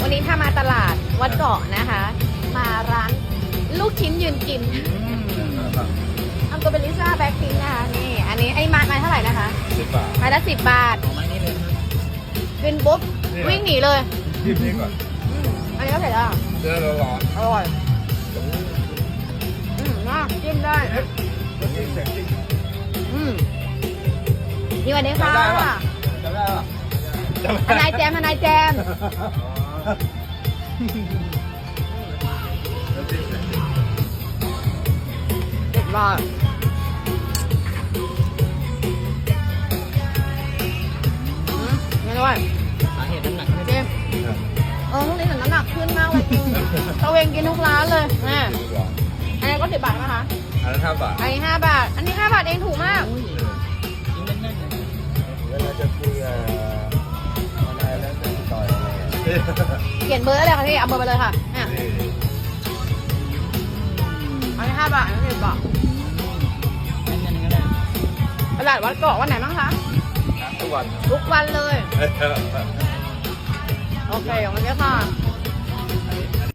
วันนี้ถ้ามาตลาดวัดเกาะนะคะ มาร้านลูกชิ้นยืนกินทำตัวเป็นลิซ่าแบ็คพิงค์นะคะนี่ อันนี้ไอ้มาไม้เท่าไหร่นะคะสิบบาทไม้ละสิบบาทของไม้นี่เลยครับกินปุ๊บนี่วิ่งหนีเลยหยิบนี่ก่อนอืมอันนี้ก็เสร็จแล้วเนื้อร้อนอร่อยอืมน่าจิ้มได้ๆตัวนี้เสร็จจริงอืมนี่วันนี้ค่ะจำได้ปะจำได้ป่ะ ทนายแจมทนายแจม เด็ดมากอืมนี่ด้วยสาเหตุน้ำหนักไม่เจได้มเออทุกนี้ถึงน้ำหนักขึ้นมากเลยจริงตะเวงกินทุกร้านเลยแม่อันนี้ก็สิบบาทนะคะอันนั้นห้าบาท อันนี้ห้าบาท อันนี้ห้า เขียนเบอร์ได้เลยค่ะพี่เอาเบอร์ไปเลยค่ะเนี่ยนี่อันนี้ห้าบาทอันนี้สิบบาทแน่นๆก็ได้ตลาดวัดเกาะวันไหนบ้างคะทุกวันทุกวันเลย โอเควันนี้ค่ะ